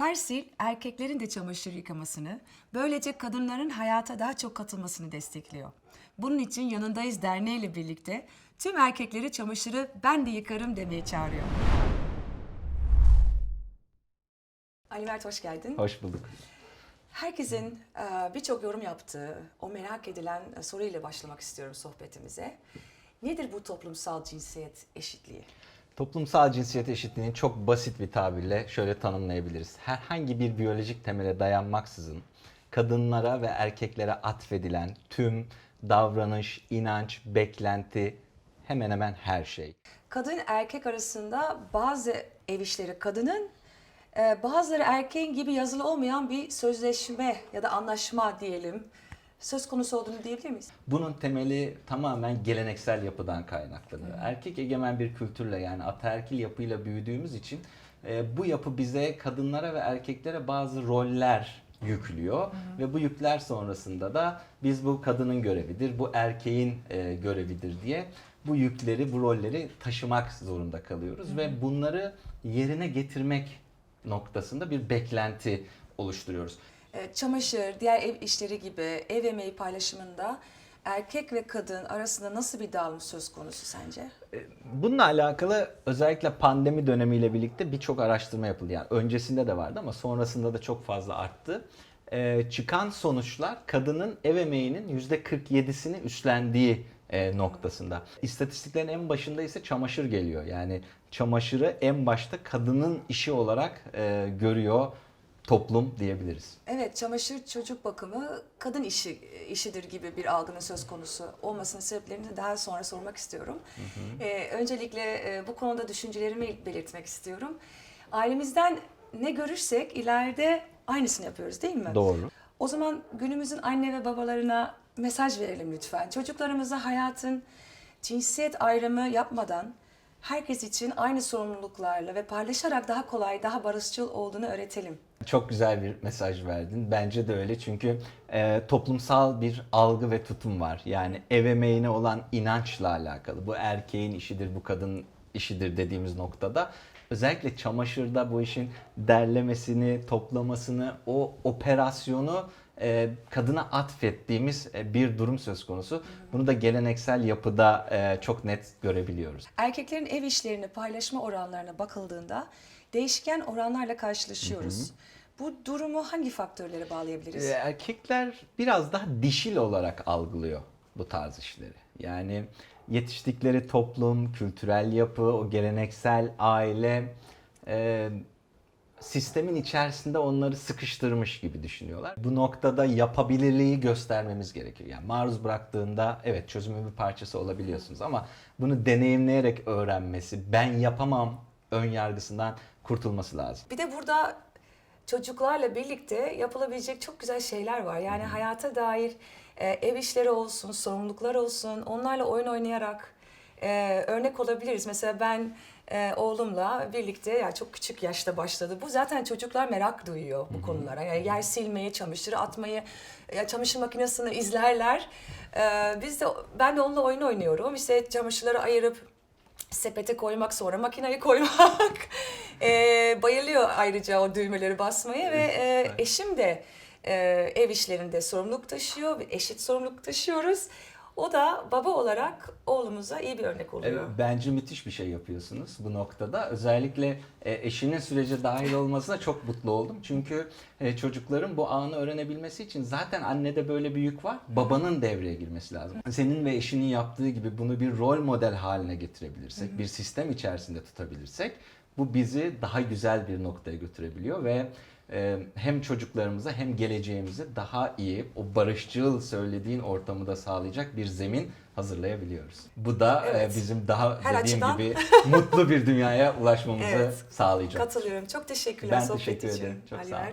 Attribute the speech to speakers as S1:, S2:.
S1: Persil erkeklerin de çamaşır yıkamasını, böylece kadınların hayata daha çok katılmasını destekliyor. Bunun için Yanındayız Derneği ile birlikte tüm erkekleri çamaşırı ben de yıkarım demeye çağırıyor. Ali Mert hoş geldin.
S2: Hoş bulduk.
S1: Herkesin e, birçok yorum yaptığı, o merak edilen e, soruyla başlamak istiyorum sohbetimize. Nedir bu toplumsal cinsiyet eşitliği?
S2: Toplumsal cinsiyet eşitliğini çok basit bir tabirle şöyle tanımlayabiliriz. Herhangi bir biyolojik temele dayanmaksızın kadınlara ve erkeklere atfedilen tüm davranış, inanç, beklenti hemen hemen her şey.
S1: Kadın erkek arasında bazı ev işleri kadının, e, bazıları erkeğin gibi yazılı olmayan bir sözleşme ya da anlaşma diyelim söz konusu olduğunu diyebilir miyiz?
S2: Bunun temeli tamamen geleneksel yapıdan kaynaklanıyor. Erkek egemen bir kültürle yani ataerkil yapıyla büyüdüğümüz için e, bu yapı bize kadınlara ve erkeklere bazı roller yüklüyor ve bu yükler sonrasında da biz bu kadının görevidir, bu erkeğin e, görevidir diye bu yükleri, bu rolleri taşımak zorunda kalıyoruz ve bunları yerine getirmek noktasında bir beklenti oluşturuyoruz.
S1: E, Çamaşır, diğer ev işleri gibi ev emeği paylaşımında erkek ve kadın arasında nasıl bir dağılım söz konusu sence?
S2: Bununla alakalı özellikle pandemi dönemiyle birlikte birçok araştırma yapıldı. Yani öncesinde de vardı ama sonrasında da çok fazla arttı. Ee, çıkan sonuçlar kadının ev emeğinin %47'sini üstlendiği e, noktasında. İstatistiklerin en başında ise çamaşır geliyor. Yani çamaşırı en başta kadının işi olarak e, görüyor toplum diyebiliriz.
S1: Evet, çamaşır çocuk bakımı kadın işi işidir gibi bir algının söz konusu olmasının sebeplerini de daha sonra sormak istiyorum. Ee, öncelikle e, bu konuda düşüncelerimi belirtmek istiyorum. Ailemizden ne görürsek ileride aynısını yapıyoruz değil mi?
S2: Doğru.
S1: O zaman günümüzün anne ve babalarına mesaj verelim lütfen. Çocuklarımıza hayatın cinsiyet ayrımı yapmadan herkes için aynı sorumluluklarla ve paylaşarak daha kolay, daha barışçıl olduğunu öğretelim.
S2: Çok güzel bir mesaj verdin. Bence de öyle çünkü e, toplumsal bir algı ve tutum var. Yani ev emeğine olan inançla alakalı. Bu erkeğin işidir, bu kadın işidir dediğimiz noktada. Özellikle çamaşırda bu işin derlemesini, toplamasını, o operasyonu e, kadına atfettiğimiz e, bir durum söz konusu. Bunu da geleneksel yapıda e, çok net görebiliyoruz.
S1: Erkeklerin ev işlerini paylaşma oranlarına bakıldığında değişken oranlarla karşılaşıyoruz. Bu durumu hangi faktörlere bağlayabiliriz?
S2: Ee, Erkekler biraz daha dişil olarak algılıyor bu tarz işleri. Yani yetiştikleri toplum, kültürel yapı, o geleneksel aile e, sistemin içerisinde onları sıkıştırmış gibi düşünüyorlar. Bu noktada yapabilirliği göstermemiz gerekiyor. Yani maruz bıraktığında evet çözümün bir parçası olabiliyorsunuz ama bunu deneyimleyerek öğrenmesi, ben yapamam ön yargısından kurtulması lazım.
S1: Bir de burada çocuklarla birlikte yapılabilecek çok güzel şeyler var. Yani hayata dair e, ev işleri olsun, sorumluluklar olsun, onlarla oyun oynayarak e, örnek olabiliriz. Mesela ben e, oğlumla birlikte ya çok küçük yaşta başladı. Bu zaten çocuklar merak duyuyor bu konulara. Yani yer silmeyi, çamaşırı atmayı, ya çamaşır makinesini izlerler. E, biz de ben de onunla oyun oynuyorum. İşte çamaşırları ayırıp sepete koymak sonra makineyi koymak Ee, bayılıyor ayrıca o düğmeleri basmaya ve e, eşim de e, ev işlerinde sorumluluk taşıyor eşit sorumluluk taşıyoruz. O da baba olarak oğlumuza iyi bir örnek oluyor.
S2: Evet, bence müthiş bir şey yapıyorsunuz bu noktada. Özellikle e, eşinin sürece dahil olmasına çok mutlu oldum. Çünkü e, çocukların bu anı öğrenebilmesi için zaten annede böyle bir yük var. Babanın devreye girmesi lazım. Senin ve eşinin yaptığı gibi bunu bir rol model haline getirebilirsek, bir sistem içerisinde tutabilirsek bu bizi daha güzel bir noktaya götürebiliyor ve hem çocuklarımıza hem geleceğimize daha iyi o barışçıl söylediğin ortamı da sağlayacak bir zemin hazırlayabiliyoruz. Bu da e,
S1: Evet.
S2: bizim daha
S1: Her
S2: dediğim
S1: açıdan.
S2: gibi mutlu bir dünyaya ulaşmamızı
S1: Evet.
S2: sağlayacak.
S1: Katılıyorum. Çok teşekkürler
S2: Ben
S1: sohbet
S2: teşekkür
S1: için.
S2: ederim. Çok
S1: Ali
S2: sağ olun.